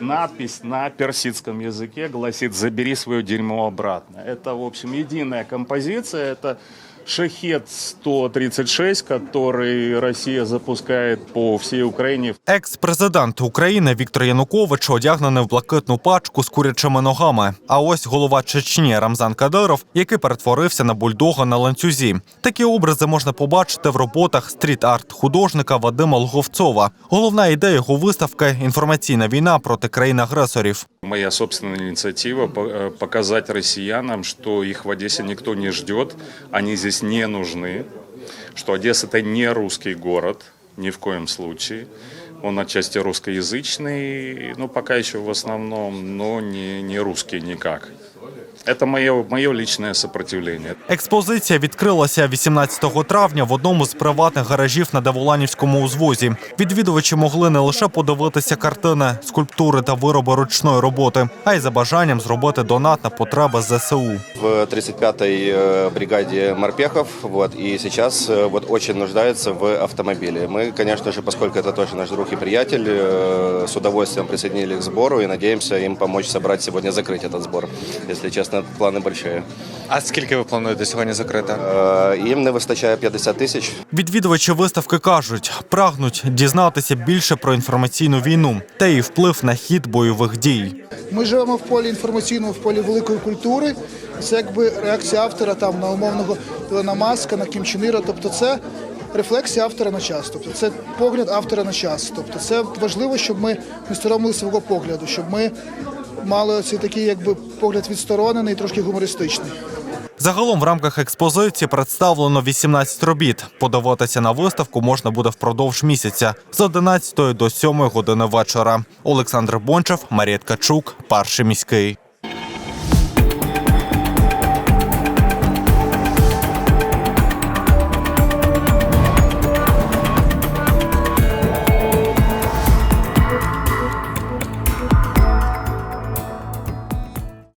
Надпись на персидском языке гласит «Забери свое дерьмо обратно». Это, в общем, единая композиция. Это «Шахет-136», который Россия запускает по всей Украине. Екс-президент України Віктор Янукович одягнений в блакитну пачку з курячими ногами. А ось голова Чечні Рамзан Кадиров, який перетворився на бульдога на ланцюзі. Такі образи можна побачити в роботах стріт-арт художника Вадима Лговцова. Головна ідея його виставки інформаційна війна проти країн-агресорів. Моя собственная инициатива по- э, показать россиянам, что их в Одессе никто не ждет, они здесь не нужны, что Одесса это не русский город, ни в коем случае. Он отчасти русскоязычный, ну пока еще в основном, но не, не русский никак. Это мое, мое личное сопротивление. Експозиція відкрилася 18 травня в одному з приватних гаражів на Деволанівському узвозі. Відвідувачі могли не лише подивитися картини, скульптури та вироби ручної роботи, а й за бажанням зробити донат на потреби ЗСУ. в 35-й э, бригаде морпехов, вот, и сейчас э, вот очень нуждается в автомобиле. Мы, конечно же, поскольку это тоже наш друг и приятель, э, с удовольствием присоединили к сбору и надеемся им помочь собрать сегодня, закрыть этот сбор. Если честно, планы большие. А скільки ви плануєте сьогодні закрити? Э, Им не вистачає 50 тисяч. Відвідувачі виставки кажуть, прагнуть дізнатися більше про інформаційну війну та її вплив на хід бойових дій. Ми живемо в полі інформаційному, в полі великої культури. Це якби реакція автора там на умовного Ілона Маска, на Кім Чен Іра. Тобто це рефлексія автора на час. Тобто це погляд автора на час. Тобто це важливо, щоб ми не соромили свого погляду, щоб ми мали оці такий якби погляд відсторонений, трошки гумористичний. Загалом в рамках експозиції представлено 18 робіт. Подивитися на виставку можна буде впродовж місяця з 11 до 7 години вечора. Олександр Бончев, Марія Ткачук, Перший міський.